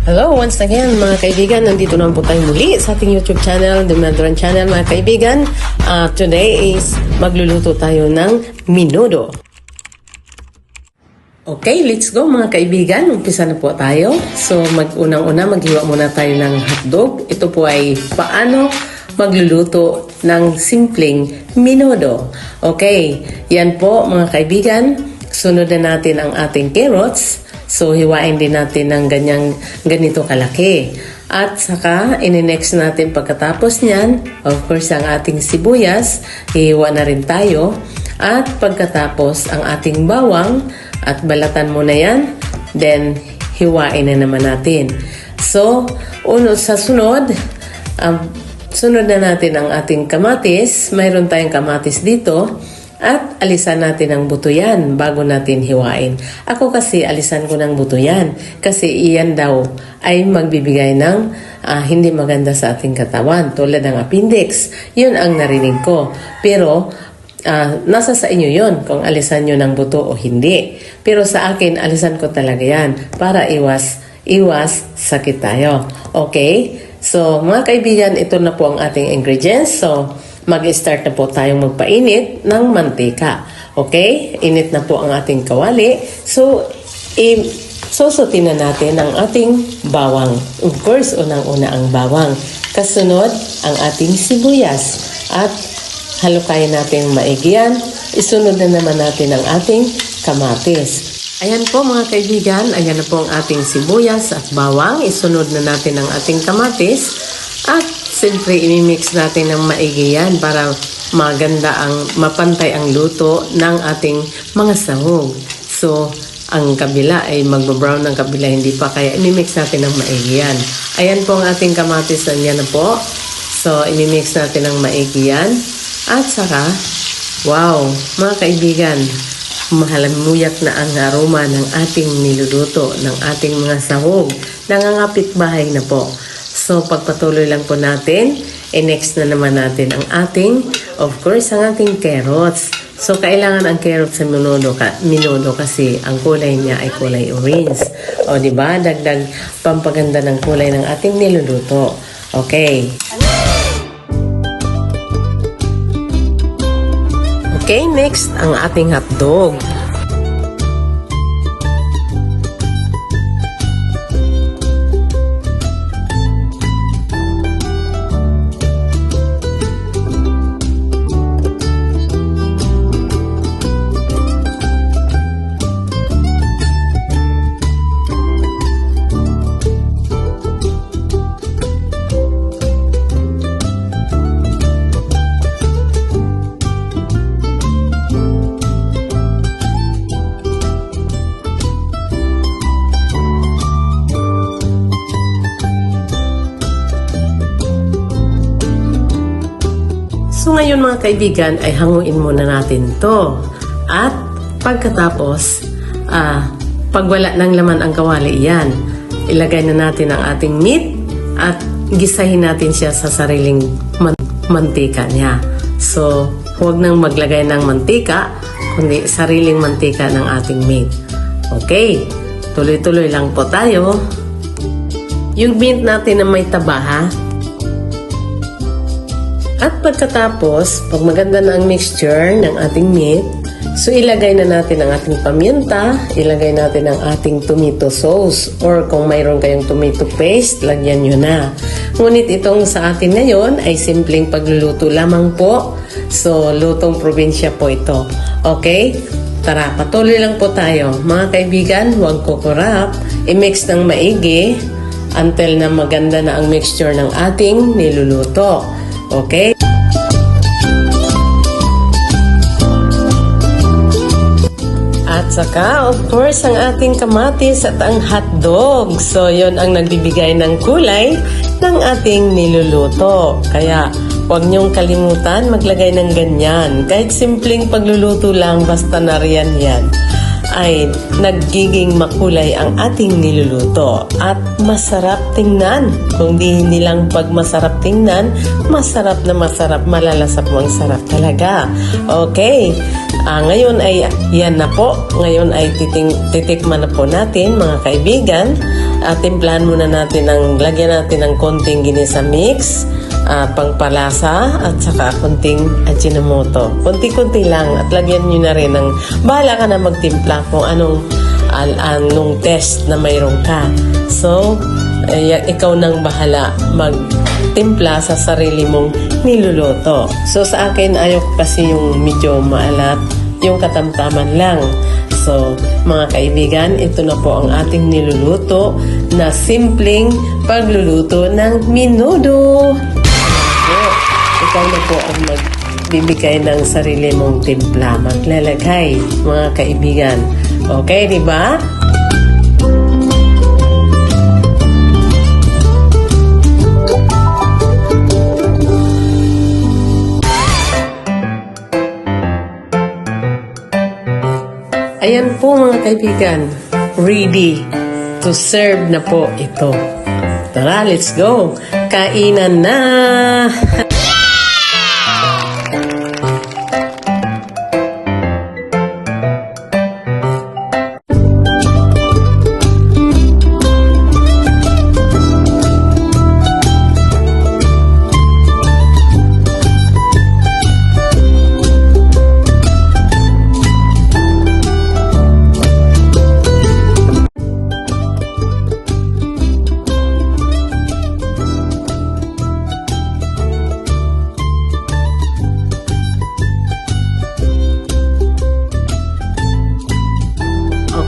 Hello, once again mga kaibigan, nandito naman po tayo muli sa ating YouTube channel, The Mandarin Channel mga kaibigan. Uh, today is magluluto tayo ng minudo. Okay, let's go mga kaibigan. Umpisa na po tayo. So, mag-unang-una, maghiwa muna tayo ng hotdog. Ito po ay paano magluluto ng simpleng minudo. Okay, yan po mga kaibigan. Sunod na natin ang ating carrots. So, hiwain din natin ng ganyang, ganito kalaki. At saka, ininext natin pagkatapos niyan, of course, ang ating sibuyas, hihiwa na rin tayo. At pagkatapos, ang ating bawang, at balatan mo na yan, then hiwain na naman natin. So, uno sa sunod, um, sunod na natin ang ating kamatis. Mayroon tayong kamatis dito. At alisan natin ang buto yan bago natin hiwain. Ako kasi alisan ko ng buto yan kasi iyan daw ay magbibigay ng ah, hindi maganda sa ating katawan tulad ng appendix. Yun ang narinig ko. Pero ah, nasa sa inyo yon kung alisan nyo ng buto o hindi. Pero sa akin, alisan ko talaga yan para iwas, iwas sakit tayo. Okay? So, mga kaibigan, ito na po ang ating ingredients. So, mag-start na po tayong magpainit ng mantika. Okay? Init na po ang ating kawali. So, i- susutin na natin ang ating bawang. Of course, unang-una ang bawang. Kasunod, ang ating sibuyas. At halukayin natin maigi yan. Isunod na naman natin ang ating kamatis. Ayan po mga kaibigan, ayan na po ang ating sibuyas at bawang. Isunod na natin ang ating kamatis. At siyempre, imimix natin ng maigi yan para maganda ang, mapantay ang luto ng ating mga sahog. So, ang kabila ay magbo-brown ng kabila, hindi pa. Kaya imimix natin ng maigi yan. Ayan po ang ating kamatis, nandiyan na po. So, imimix natin ng maigi yan. At saka, wow, mga kaibigan, mahalamuyak na ang aroma ng ating niluluto, ng ating mga sahog. Nangangapit bahay na po. So, pagpatuloy lang po natin, i-next na naman natin ang ating, of course, ang ating carrots. So, kailangan ang carrots sa minudo, ka, minudo kasi ang kulay niya ay kulay orange. O, di ba? Dagdag pampaganda ng kulay ng ating niluluto. Okay. Okay, next, ang ating hotdog. Ngayon mga kaibigan ay hanguin muna natin to. At pagkatapos, ah, pag wala ng laman ang kawali yan, ilagay na natin ang ating meat at gisahin natin siya sa sariling man- mantika niya. So, huwag nang maglagay ng mantika, kundi sariling mantika ng ating meat. Okay, tuloy-tuloy lang po tayo. Yung meat natin na may taba ha, at pagkatapos, pag maganda na ang mixture ng ating meat, so ilagay na natin ang ating paminta, ilagay natin ang ating tomato sauce, or kung mayroon kayong tomato paste, lagyan nyo na. Ngunit itong sa atin ngayon ay simpleng pagluluto lamang po. So, lutong probinsya po ito. Okay? Tara, patuloy lang po tayo. Mga kaibigan, huwag kukurap. I-mix ng maigi until na maganda na ang mixture ng ating niluluto. Okay? At saka, of course, ang ating kamatis at ang hotdog. So, yon ang nagbibigay ng kulay ng ating niluluto. Kaya, huwag niyong kalimutan maglagay ng ganyan. Kahit simpleng pagluluto lang, basta nariyan yan ay nagiging makulay ang ating niluluto at masarap tingnan. Kung di nilang pag masarap tingnan, masarap na masarap, malalasap mo ang sarap talaga. Okay, Ah, ngayon ay yan na po. Ngayon ay titing, titikman na po natin mga kaibigan. Uh, timplahan muna natin ng, lagyan natin ng konting ginisa mix, ah, pangpalasa, at saka konting ajinomoto. Konti-konti lang at lagyan nyo na rin ng, bahala ka na magtimpla kung anong, al, anong test na mayroon ka. So, eh, ikaw nang bahala magtimpla sa sarili mong niluluto. So, sa akin, ayaw ko kasi yung medyo maalat, yung katamtaman lang. So, mga kaibigan, ito na po ang ating niluluto na simpleng pagluluto ng minudo. Po, ikaw na po ang magbibigay ng sarili mong timpla. Maglalagay, mga kaibigan. Okay, di ba? Ayan po mga kaibigan, ready to serve na po ito. Tara, let's go! Kainan na!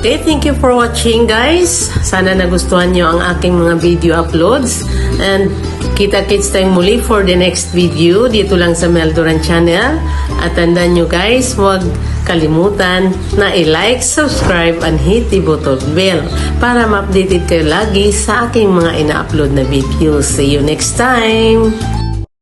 Okay, thank you for watching guys. Sana nagustuhan nyo ang aking mga video uploads. And kita-kits tayong muli for the next video dito lang sa Meldoran Channel. At tandaan nyo guys, huwag kalimutan na i-like, subscribe, and hit the button bell para ma-updated kayo lagi sa aking mga ina-upload na videos. See you next time!